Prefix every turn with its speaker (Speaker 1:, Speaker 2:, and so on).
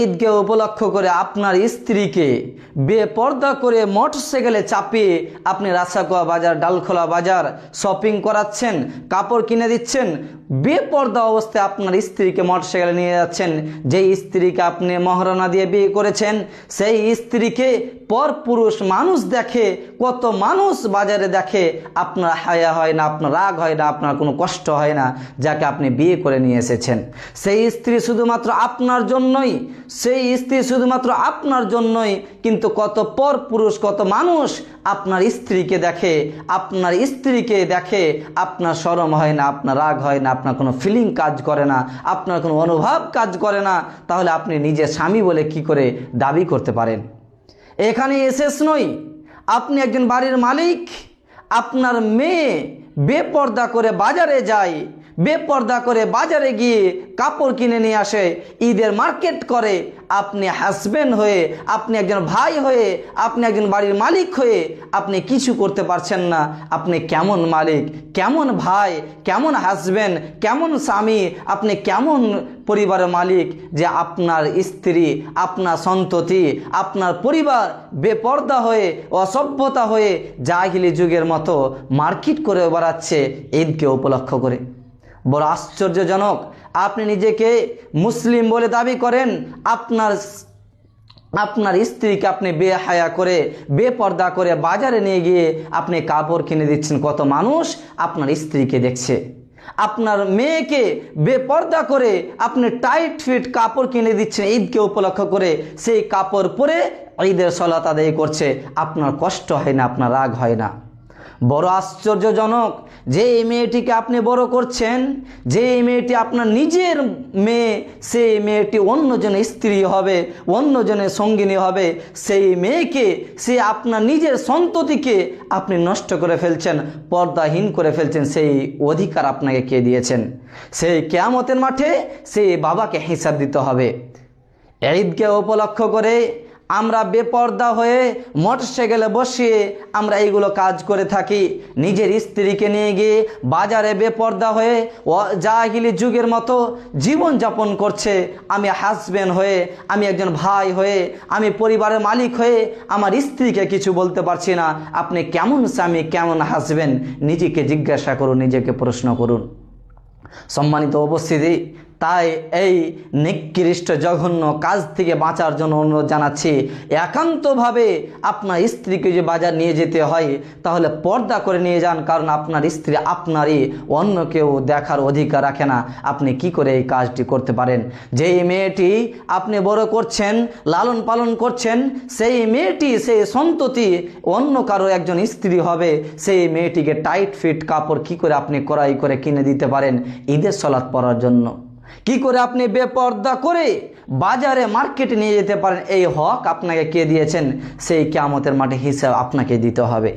Speaker 1: ঈদকে উপলক্ষ করে আপনার স্ত্রীকে বেপর্দা করে মোটরসাইকেলে চাপিয়ে আপনি রাসাকোয়া বাজার, ডালখোলা বাজার শপিং করাচ্ছেন, কাপড় কিনে দিচ্ছেন, বেপর্দা অবস্থায় আপনার স্ত্রীকে মোটরসাইকেলে নিয়ে যাচ্ছেন, যেই স্ত্রীকে আপনি মহারণা দিয়ে বিয়ে করেছেন, সেই স্ত্রীকে পর পুরুষ মানুষ দেখে, কত মানুষ বাজারে দেখে আপনার হায়া হয় না, আপনার রাগ হয় না, আপনার কোনো কষ্ট হয় না, যাকে আপনি বিয়ে করে নিয়ে এসেছেন। সেই স্ত্রী শুধুমাত্র আপনার জন্যই সেই স্ত্রী শুধুমাত্র আপনার জন্যই, কিন্তু কত পর পুরুষ, কত মানুষ আপনার স্ত্রীকে দেখে, আপনার স্ত্রীকে দেখে, আপনার সরম হয় না, আপনার রাগ হয় না, আপনার কোনো ফিলিং কাজ করে না, আপনার কোনো অনুভব কাজ করে না, তাহলে আপনি নিজে স্বামী বলে কি করে দাবি করতে পারেন? এখানে এসেস নই। আপনি একজন বাড়ির মালিক, আপনার মেয়ে বেপর্দা করে বাজারে যায় বেপর্দা করে বাজারে গিয়ে কাপড় কিনে নিয়ে আসে। ঈদের মার্কেট করে আপনি হাজবেন্ড হয়ে, আপনি একজন ভাই হয়ে, আপনি একজন বাড়ির মালিক হয়ে আপনি কিছু করতে পারছেন না। আপনি কেমন মালিক, কেমন ভাই, কেমন হাজবেন্ড কেমন স্বামী, আপনি কেমন পরিবারের মালিক যে আপনার স্ত্রী, আপনার সন্ততি, আপনার পরিবার বেপর্দা হয়ে, অসভ্যতা হয়ে জাহিলি যুগের মতো মার্কেট করে বেড়াচ্ছে ঈদকে উপলক্ষ করে। বড় আশ্চর্যজনক। আপনি নিজেকে মুসলিম বলে দাবি করেন, আপনার আপনার স্ত্রীকে আপনি বেহায়া করে, বেপর্দা করে বাজারে নিয়ে গিয়ে আপনি কাপড় কিনে দিচ্ছেন। কত মানুষ আপনার স্ত্রীকে দেখছে। আপনার মেয়েকে বেপর্দা করে আপনি টাইট ফিট কাপড় কিনে দিচ্ছেন, ঈদকে উপলক্ষ করে। সেই কাপড় পরে ঈদের সলাত আদায় করছে। আপনার কষ্ট হয় না, আপনার রাগ হয় না। বড় আশ্চর্যজনক, যে এই মেয়েটিকে আপনি বড় করছেন, যে এই মেয়েটি আপনার নিজের মেয়ে সেই মেয়েটি অন্যজনের স্ত্রী হবে অন্যজনের সঙ্গিনী হবে, সেই মেয়েকে, সে আপনার নিজের সন্ততিকে আপনি নষ্ট করে ফেলছেন, পর্দাহীন করে ফেলছেন, সেই অধিকার আপনাকে কে দিয়েছেন? সেই কেয়ামতের মাঠে সেই বাবাকে হিসাব দিতে হবে। ঈদকে উপলক্ষ করে আমরা বেপর্দা হয়ে মোটরসাইকেলে বসিয়ে আমরা এইগুলো কাজ করে থাকি। নিজের স্ত্রীকে নিয়ে গিয়ে বাজারে বেপর্দা হয়ে জাহিলি যুগের মতো জীবন যাপন করছে। আমি হাজব্যান্ড হয়ে, আমি একজন ভাই হয়ে, আমি পরিবারের মালিক হয়ে আমার স্ত্রীকে কিছু বলতে পারছি না। আপনি কেমন স্বামী, কেমন হাজব্যান্ড নিজেকে জিজ্ঞাসা করুন, নিজেকে প্রশ্ন করুন। সম্মানিত উপস্থিতি তাই এই নিকৃষ্ট জঘন্য কাজ থেকে বাঁচার জন্য অনুরোধ জানাচ্ছি, একান্তভাবে আপনার স্ত্রীকে যে বাজার নিয়ে যেতে হয়, তাহলে পর্দা করে নিয়ে যান, কারণ আপনার স্ত্রী আপনারই অন্য কেউ দেখার অধিকার রাখে না। আপনি কি করে এই কাজটি করতে পারেন? যেই মেয়েটি আপনি বড় করছেন, লালন পালন করছেন, সেই মেয়েটি, সেই সন্ততি অন্য কারও একজন স্ত্রী হবে, সেই মেয়েটিকে টাইট ফিট কাপড় কি করে আপনি ক্রয় করে কিনে দিতে পারেন? ঈদের সলাৎ পরার জন্য। কি করে আপনি বেপর্দা করে বাজারে মার্কেটে নিয়ে যেতে পারেন? এই হক আপনাকে কে দিয়েছেন? সেই কেয়ামতের মাঠে হিসাব আপনাকে দিতে হবে।